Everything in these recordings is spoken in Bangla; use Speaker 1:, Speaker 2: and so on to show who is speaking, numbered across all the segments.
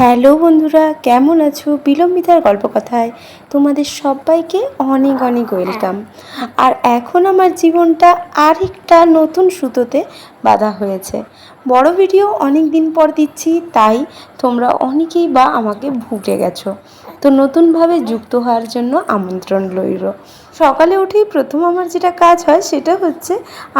Speaker 1: হ্যালো বন্ধুরা, কেমন আছো? বিলম্বিতার গল্পকথায় তোমাদের সবাইকে অনেক অনেক ওয়েলকাম। আর এখন আমার জীবনটা আরেকটা নতুন সুতোতে বাঁধা হয়েছে। বড় ভিডিও অনেক দিন পর দিচ্ছি, তাই তোমরা অনেকেই বা আমাকে ভুলে গেছো। তো নতুনভাবে যুক্ত হওয়ার জন্য আমন্ত্রণ রইল। সকালে উঠেই প্রথম আমার যেটা কাজ হয় সেটা হচ্ছে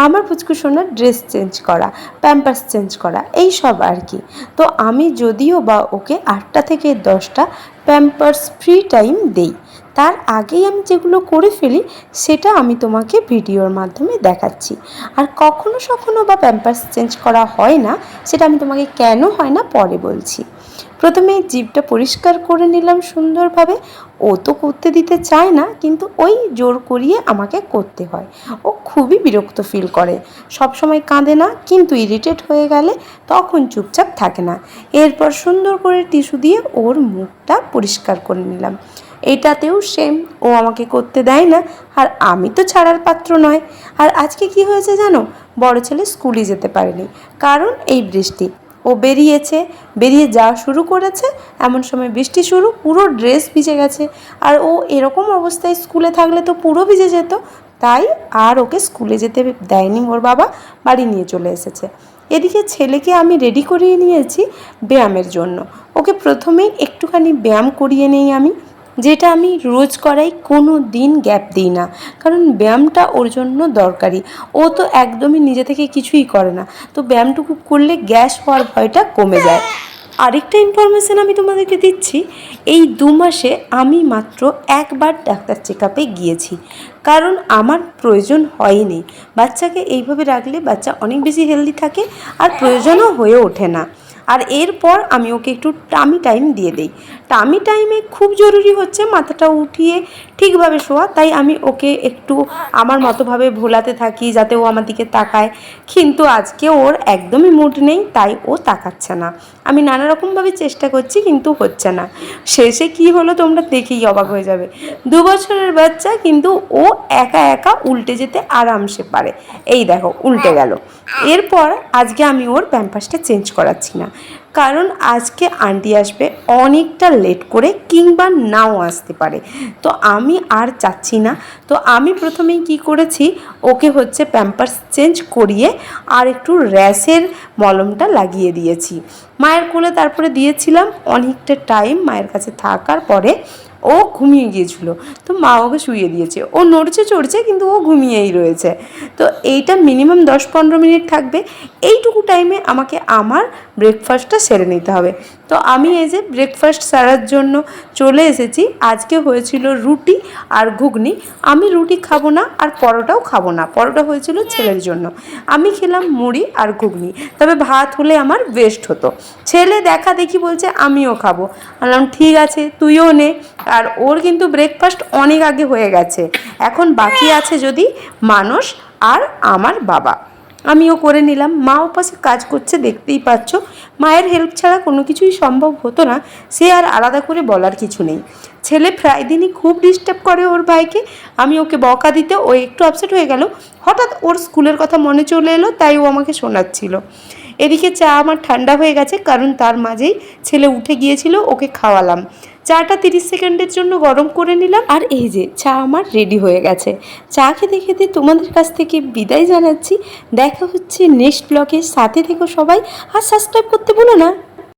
Speaker 1: আমার পুচকু সোনার ড্রেস চেঞ্জ করা প্যাম্পার্স চেঞ্জ করা, এই সব আর কি। তো আমি যদিও বা ওকে আটটা থেকে দশটা প্যাম্পার্স ফ্রি টাইম দেই। তার আগেই আমি যেগুলো করে ফেলি, সেটা আমি তোমাকে ভিডিওর মাধ্যমে দেখাচ্ছি। আর কখনো সখনো বা প্যাম্পার্স চেঞ্জ করা হয় না, সেটা আমি তোমাকে কেন হয় না পরে বলছি। প্রথমে জিভটা পরিষ্কার করে নিলাম সুন্দরভাবে। ও তো করতে দিতে চায় না, কিন্তু ওই জোর করিয়ে আমাকে করতে হয়। ও খুবই বিরক্ত ফিল করে। সব সময় কাঁদে না, কিন্তু ইরিটেট হয়ে গেলে তখন চুপচাপ থাকে না। এরপর সুন্দর করে টিস্যু দিয়ে ওর মুখটা পরিষ্কার করে নিলাম। এটাতেও সেম ও আমাকে করতে দেয় না, আর আমি তো ছাড়ার পাত্র নয়। আর আজকে কি হয়েছে জানো? বড় ছেলে স্কুলে যেতে পারেনি। কারণ এই বৃষ্টি। ও বেরিয়েছে, বেরিয়ে যাওয়া শুরু করেছে, এমন সময় বৃষ্টি শুরু, পুরো ড্রেস ভিজে গেছে। আর ও এরকম অবস্থায় স্কুলে থাকলে তো পুরো ভিজে যেত। তাই আর ওকে স্কুলে যেতে দেয়নি ওর বাবা, বাড়ি নিয়ে চলে এসেছে। এদিকে ছেলেকে আমি রেডি করিয়ে নিয়েছি ব্যায়ামের জন্য। ওকে প্রথমেই একটুখানি ব্যায়াম করিয়ে নেই আমি। যেটা আমি রোজ করাই, কোনো দিন গ্যাপ দিই না। কারণ ব্যায়ামটা ওর জন্য দরকারি। ও তো একদমই নিজে থেকে কিছুই করে না। তো ব্যায়ামটুকু করলে গ্যাস হওয়ার ভয়টা কমে যায়। আরেকটা ইনফরমেশান আমি তোমাদেরকে দিচ্ছি, এই দু মাসে আমি মাত্র একবার ডাক্তার চেক আপে গিয়েছি। কারণ আমার প্রয়োজন হয়নি। বাচ্চাকে এইভাবে রাখলে বাচ্চা অনেক বেশি হেলদি থাকে আর প্রয়োজনও হয়ে ওঠে না। আর এরপর আমি ওকে একটু টামি টাইম দিয়ে দিই। টামি টাইমে খুব জরুরি হচ্ছে মাথাটা উঠিয়ে ঠিকভাবে শোয়া, তাই আমি ওকে একটু আমার মতোভাবে ভোলাতে থাকি যাতে ও আমার দিকে তাকায়। কিন্তু আজকে ওর একদমই মুড নেই, তাই ও তাকাচ্ছে না। আমি নানা রকমভাবে চেষ্টা করছি, কিন্তু হচ্ছে না। শেষে কি হলো তোমরা দেখেই অবাক হয়ে যাবে। দু বছরের বাচ্চা, কিন্তু ও একা একা উল্টে যেতে আরামসে পারে। এই দেখো, উল্টে গেল। এরপর আজকে আমি ওর প্যাম্পাসটা চেঞ্জ করাচ্ছি না। কারণ আজকে আন্টি আসবে অনেকটা লেট করে কিংবা নাও আসতে পারে। তো আমি আর চাচ্ছি না। তো আমি প্রথমেই কি করেছি, ওকে হচ্ছে প্যাম্পার্স চেঞ্জ করিয়ে আর একটু র্যাশের মলমটা লাগিয়ে দিয়েছি। মায়ের কোলে তারপরে দিয়েছিলাম অনেকটা টাইম মায়ের কাছে থাকার পরে ও ঘুমিয়ে গিয়েছিল। তো মা ওকে শুয়ে দিয়েছে। ও নড়ছে চড়ছে, কিন্তু ও ঘুমিয়েই রয়েছে। তো এইটা মিনিমাম দশ পনেরো মিনিট থাকবে। এইটুকু টাইমে আমাকে আমার ব্রেকফাস্টটা সেরে নিতে হবে। তো আমি এই যে ব্রেকফাস্ট সারার জন্য চলে এসেছি। আজকে হয়েছিল রুটি আর ঘুগনি। আমি রুটি খাব না আর পরোটাও খাব না। পরোটা হয়েছিল ছেলের জন্য। আমি খেলাম মুড়ি আর ঘুগনি। তবে ভাত হলে আমার ওয়েস্ট হতো। ছেলে দেখা দেখি বলছে আমিও খাব। বললাম ঠিক আছে তুইও নে। আর ওর কিন্তু ব্রেকফাস্ট অনেক আগে হয়ে গেছে। এখন বাকি আছে যদি মানুষ আর আমার বাবা। আমিও করে নিলাম। মা ওপাশে কাজ করছে, দেখতেই পাচ্ছ। মায়ের হেল্প ছাড়া কোনো কিছুই সম্ভব হতো না। সে আর আলাদা করে বলার কিছু নেই। ছেলে প্রায় দিনই খুব ডিস্টার্ব করে ওর ভাইকে। আমি ওকে বকা দিতে ও একটু আপসেট হয়ে গেল। হঠাৎ ওর স্কুলের কথা মনে চলে এলো, তাই ও আমাকে শোনাচ্ছিল। এদিকে চা আমার ঠান্ডা হয়ে গেছে, কারণ তার মাঝেই ছেলে উঠে গিয়েছিল, ওকে খাওয়ালাম। চাটা তিরিশ সেকেন্ডের জন্য গরম করে নিলাম। আর এই যে চা আমার রেডি হয়ে গেছে। চা খেতে খেতে তোমাদের কাছ থেকে বিদায় জানাচ্ছি। দেখা হচ্ছে নেক্সট ব্লগের সাথে থেকো সবাই। আর সাবস্ক্রাইব করতে বলো না।